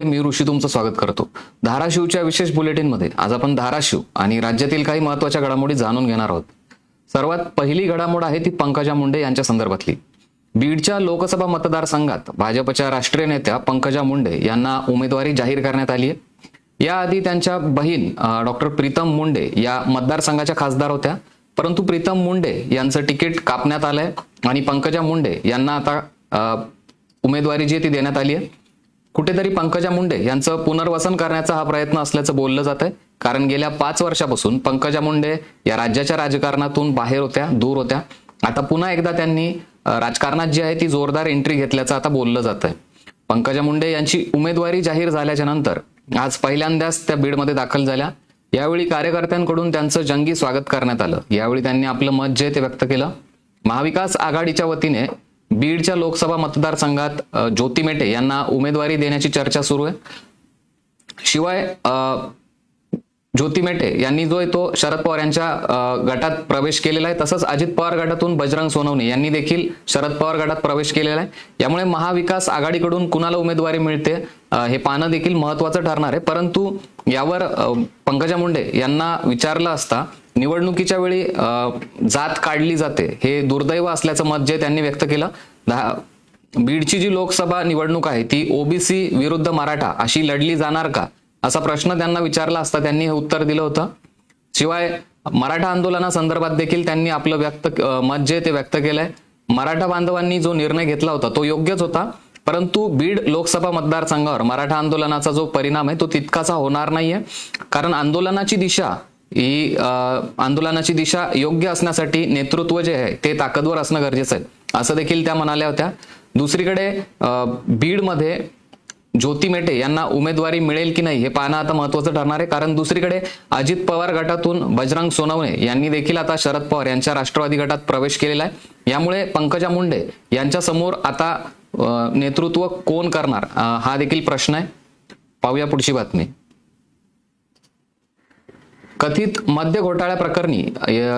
मी ऋषी तुमचं स्वागत करतो. धाराशिवच्या विशेष बुलेटिनमध्ये आज आपण धाराशिव आणि राज्यातील काही महत्त्वाच्या घडामोडी जाणून घेणार आहोत. सर्वात पहिली घडामोड आहे ती पंकजा मुंडे यांच्या संदर्भातली. बीडच्या लोकसभा मतदारसंघात भाजपच्या राष्ट्रीय नेत्या पंकजा मुंडे यांना उमेदवारी जाहीर करण्यात आली आहे. याआधी त्यांच्या बहीण डॉक्टर प्रीतम मुंडे या मतदारसंघाच्या खासदार होत्या. परंतु प्रीतम मुंडे यांचं तिकीट कापण्यात आलंय आणि पंकजा मुंडे यांना आता उमेदवारी जी आहे ती देण्यात आली आहे. कुठेतरी पंकजा मुंडे यांचं पुनर्वसन करण्याचा हा प्रयत्न असल्याचं बोललं जात आहे कारण गेल्या पाच वर्षापासून पंकजा मुंडे या राज्याच्या राजकारणातून बाहेर होत्या दूर होत्या. आता पुन्हा एकदा त्यांनी राजकारणात जी आहे ती जोरदार एंट्री घेतल्याचं आता बोललं जात आहे पंकजा मुंडे यांची उमेदवारी जाहीर झाल्याच्यानंतर आज पहिल्यांदाच त्या बीडमध्ये दाखल झाल्या. यावेळी कार्यकर्त्यांकडून त्यांचं जंगी स्वागत करण्यात आलं. यावेळी त्यांनी आपलं मत जे ते व्यक्त केलं. महाविकास आघाडीच्या वतीने बीडच्या लोकसभा मतदारसंघात ज्योती मेटे यांना उमेदवारी देण्याची चर्चा सुरू आहे. शिवाय ज्योती मेटे यांनी जो आहे तो शरद पवार यांच्या गटात प्रवेश केलेला आहे तसंच अजित पवार गटातून बजरंग सोनवणे यांनी देखील शरद पवार गटात प्रवेश केलेला आहे. यामुळे महाविकास आघाडीकडून कुणाला उमेदवारी मिळते हे पाहणं देखील महत्वाचं ठरणार आहे. परंतु यावर पंकजा मुंडे यांना विचारलं असता निवडणुकीच्या वेळी जात काढली जाते. हे दुर्दैव असल्याचं मत जे त्यांनी व्यक्त केलं दहा बीडची जी लोकसभा निवडणूक आहे ती ओबीसी विरुद्ध मराठा अशी लढली जाणार का? असा प्रश्न त्यांना विचारला असता त्यांनी हे उत्तर दिलं होतं. शिवाय मराठा आंदोलनासंदर्भात देखील त्यांनी आपलं व्यक्त मत जे ते व्यक्त केलंय. मराठा बांधवांनी जो निर्णय घेतला होता तो योग्यच होता. परंतु बीड लोकसभा मतदारसंघावर मराठा आंदोलनाचा जो परिणाम आहे तो तितकासा होणार नाहीये. कारण आंदोलनाची दिशा ही आंदोलनाची दिशा योग्य असण्यासाठी नेतृत्व जे आहे ते ताकदवर असणं गरजेचं आहे. असं देखील त्या म्हणाल्या होत्या. दुसरीकडे बीडमध्ये ज्योती मेटे यांना उमेदवारी मिळेल की नाही हे पाहणं आता महत्वाचं ठरणार आहे. कारण दुसरीकडे अजित पवार गटातून बजरंग सोनवणे यांनी देखील आता शरद पवार यांच्या राष्ट्रवादी गटात प्रवेश केलेला आहे. यामुळे पंकजा मुंडे यांच्या समोर आता नेतृत्व कोण करणार? हा देखील प्रश्न आहे. पाहूया पुढची बातमी. कथित मद्य घोटाळ्या प्रकरणी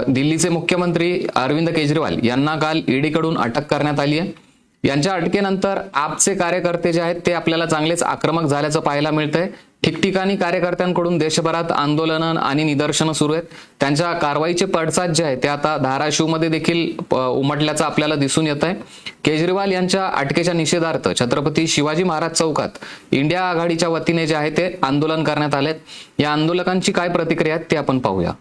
दिल्लीचे मुख्यमंत्री अरविंद केजरीवाल यांना काल ईडीकडून अटक करण्यात आली आहे. यांच्या अटकेनंतर आपचे कार्यकर्ते जे आहेत ते आपल्याला चांगलेच आक्रमक झाल्याचं पाहायला मिळतंय. ठिकठिकाणी कार्यकर्त्यांकडून देशभरात आंदोलनं आणि निदर्शनं सुरू आहेत. त्यांच्या कारवाईचे पडसाद जे आहे ते आता धाराशिवमध्ये देखील उमटल्याचं आपल्याला दिसून येत आहे. केजरीवाल यांच्या अटकेच्या निषेधार्थ छत्रपती शिवाजी महाराज चौकात इंडिया आघाडीच्या वतीने जे आहे ते आंदोलन करण्यात आलेत. या आंदोलकांची काय प्रतिक्रिया आहेत ते आपण पाहूया.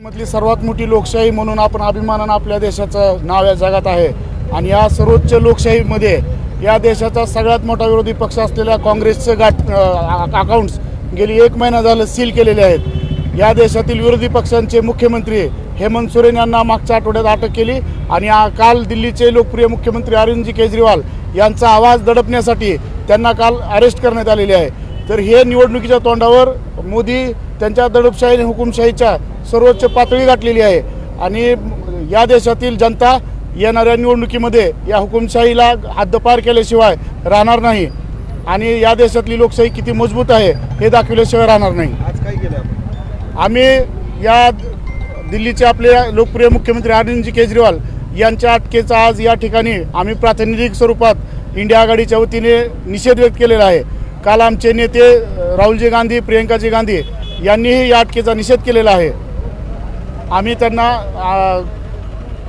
मधली सर्वात मोठी लोकशाही म्हणून आपण अभिमानानं आपल्या देशाचं नाव या जगात आहे. आणि या सर्वोच्च लोकशाहीमध्ये या देशाचा सगळ्यात मोठा विरोधी पक्ष असलेल्या काँग्रेसचं गाठ अकाउंट्स गेली एक महिना झालं सील केलेले आहेत. या देशातील विरोधी पक्षांचे मुख्यमंत्री हेमंत सोरेन यांना मागच्या आठवड्यात अटक केली आणि काल दिल्लीचे लोकप्रिय मुख्यमंत्री अरविंदजी केजरीवाल यांचा आवाज दडपण्यासाठी त्यांना काल अरेस्ट करण्यात आलेले आहे. तर हे निवडणुकीच्या तोंडावर मोदी त्यांच्या दडपशाही आणि हुकुमशाहीच्या सर्वोच्च पातळी गाठलेली आहे. आणि या देशातील जनता येणाऱ्या निवडणुकीमध्ये या हुकुमशाहीला हद्दपार केल्याशिवाय राहणार नाही. आणि या देशातली लोकशाही किती मजबूत आहे हे दाखवल्याशिवाय राहणार नाही. आज काय केलं आम्ही या दिल्लीचे आपले लोकप्रिय मुख्यमंत्री अरविंदजी केजरीवाल यांच्या अटकेचा आज या ठिकाणी आम्ही प्रातिनिधिक स्वरूपात इंडिया आघाडीच्या वतीने निषेध व्यक्त केलेला आहे. काल आमचे नेते राहुलजी गांधी प्रियंकाजी गांधी यांनीही या अटकेचा निषेध केलेला आहे. आम्ही त्यांना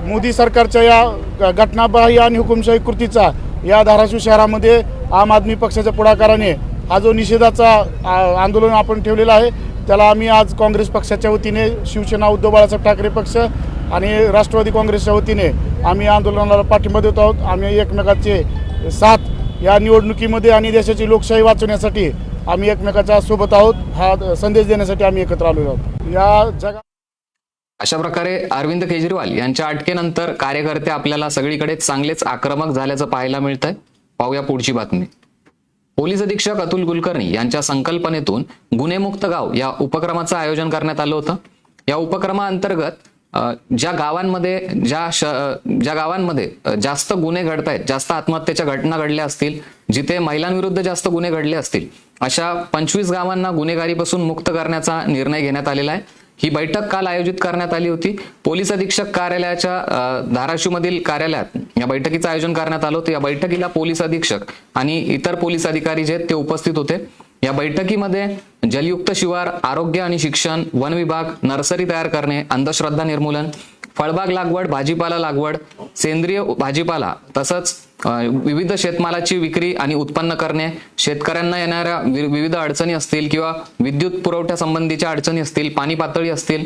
मोदी सरकारच्या या घटनाबाह्य आणि हुकुमशाही कृतीचा या धाराशिव शहरामध्ये आम आदमी पक्षाच्या पुढाकाराने हा जो निषेधाचा आ, आंदोलन आपण ठेवलेला आहे त्याला आम्ही आज काँग्रेस पक्षाच्या वतीने शिवसेना उद्धव बाळासाहेब ठाकरे पक्ष आणि राष्ट्रवादी काँग्रेसच्या वतीने आम्ही आंदोलनाला पाठिंबा देत आहोत. आम्ही एकमेकाचे साथ या निवडणुकीमध्ये आणि देशाची लोकशाही वाचवण्यासाठी आम्ही एकमेकाच्या सोबत आहोत. हा संदेश देण्यासाठी आम्ही एकत्र आलेलो आहोत. या जगा अशा प्रकारे अरविंद केजरीवाल यांच्या अटकेनंतर कार्यकर्ते आपल्याला सगळीकडे चांगलेच आक्रमक झाल्याचं पाहायला मिळतंय. पाहूया पुढची बातमी. पोलीस अधीक्षक अतुल कुलकर्णी यांच्या संकल्पनेतून गुन्हेमुक्त गाव या उपक्रमाचं आयोजन करण्यात आलं होतं. या उपक्रमाअंतर्गत ज्या गावांमध्ये ज्या श ज्या गावांमध्ये जास्त गुन्हे घडत आहेत जास्त आत्महत्येच्या घटना घडल्या असतील जिथे महिलांविरुद्ध जास्त गुन्हे घडले असतील अशा पंचवीस गावांना गुन्हेगारीपासून मुक्त करण्याचा निर्णय घेण्यात आलेला आहे. ही बैठक काल आयोजित करण्यात आली होती. पोलीस अधीक्षक कार्यालयाच्या धाराशिवमधील कार्यालयात या बैठकीचं आयोजन करण्यात आलं होतं. या बैठकीला पोलीस अधीक्षक आणि इतर पोलीस अधिकारी जे आहेत ते उपस्थित होते. या बैठकीमध्ये जलयुक्त शिवार आरोग्य आणि शिक्षण वन विभाग नर्सरी तयार करणे अंधश्रद्धा निर्मूलन फळबाग लागवड भाजीपाला लागवड सेंद्रिय भाजीपाला तसंच विविध शेतमालाची विक्री आणि उत्पन्न करणे शेतकऱ्यांना येणाऱ्या वि- विविध अडचणी असतील किंवा विद्युत पुरवठ्या संबंधीच्या अडचणी असतील पाणी पातळी असतील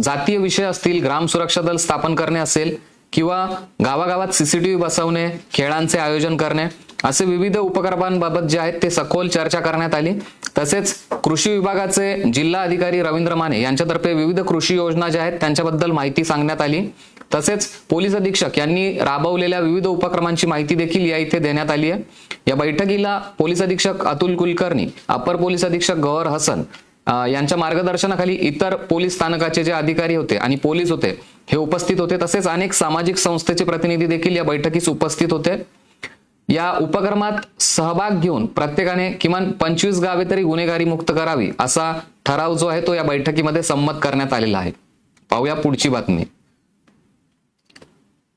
जातीय विषय असतील ग्राम सुरक्षा दल स्थापन करणे असेल किंवा गावागावात सीसीटीव्ही बसवणे खेळांचे आयोजन करणे असे विविध उपक्रमांबाबत जे आहेत ते सखोल चर्चा करण्यात आली. तसेच कृषी विभागाचे जिल्हा अधिकारी रवींद्र माने यांच्यातर्फे विविध कृषी योजना ज्या आहेत त्यांच्याबद्दल माहिती सांगण्यात आली. तसेच पोलीस अधीक्षक यांनी राबवलेल्या विविध उपक्रमांची माहिती देखील या इथे देण्यात आली आहे. या बैठकीला पोलीस अधीक्षक अतुल कुलकर्णी अपर पोलीस अधीक्षक गौहर हसन यांच्या मार्गदर्शनाखाली इतर पोलीस स्थानकाचे जे अधिकारी होते आणि पोलीस होते हे उपस्थित होते. तसेच अनेक सामाजिक संस्थेचे प्रतिनिधी देखील या बैठकीस उपस्थित होते. या उपक्रमात सहभाग घेऊन प्रत्येकाने किमान पंचवीस गावे तरी गुन्हेगारी मुक्त करावी असा ठराव जो आहे तो या बैठकीमध्ये संमत करण्यात आलेला आहे. पाहूया पुढची बातमी.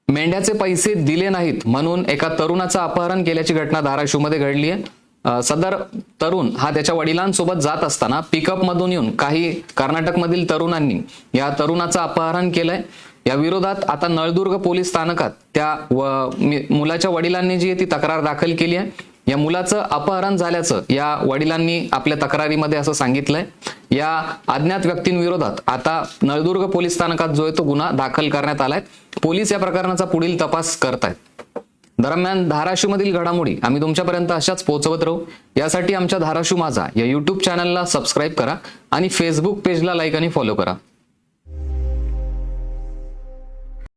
मेंढ्याचे पैसे दिले नाहीत म्हणून एका तरुणाचं अपहरण केल्याची घटना धाराशिवमध्ये घडली आहे सदर तरुण हा त्याच्या वडिलांसोबत जात असताना पिकअप मधून येऊन काही कर्नाटकमधील तरुणांनी या तरुणाचं अपहरण केलंय. या विरोधात आता नळदुर्ग पोलीस स्थानकात त्या व मुलाच्या वडिलांनी जी ती तक्रार दाखल केली आहे या मुलाचं अपहरण झाल्याचं या वडिलांनी आपल्या तक्रारीमध्ये असं सांगितलंय. या अज्ञात व्यक्तींविरोधात आता नळदुर्ग पोलीस स्थानकात जो आहे तो गुन्हा दाखल करण्यात आलाय. पोलीस या प्रकरणाचा पुढील तपास करतायत. दरम्यान धाराशिवमधील घडामोडी आम्ही तुमच्यापर्यंत अशाच पोहोचवत राहू. यासाठी आमच्या धाराशिव माझा या युट्यूब चॅनलला सबस्क्राईब करा आणि फेसबुक पेजला लाईक आणि फॉलो करा.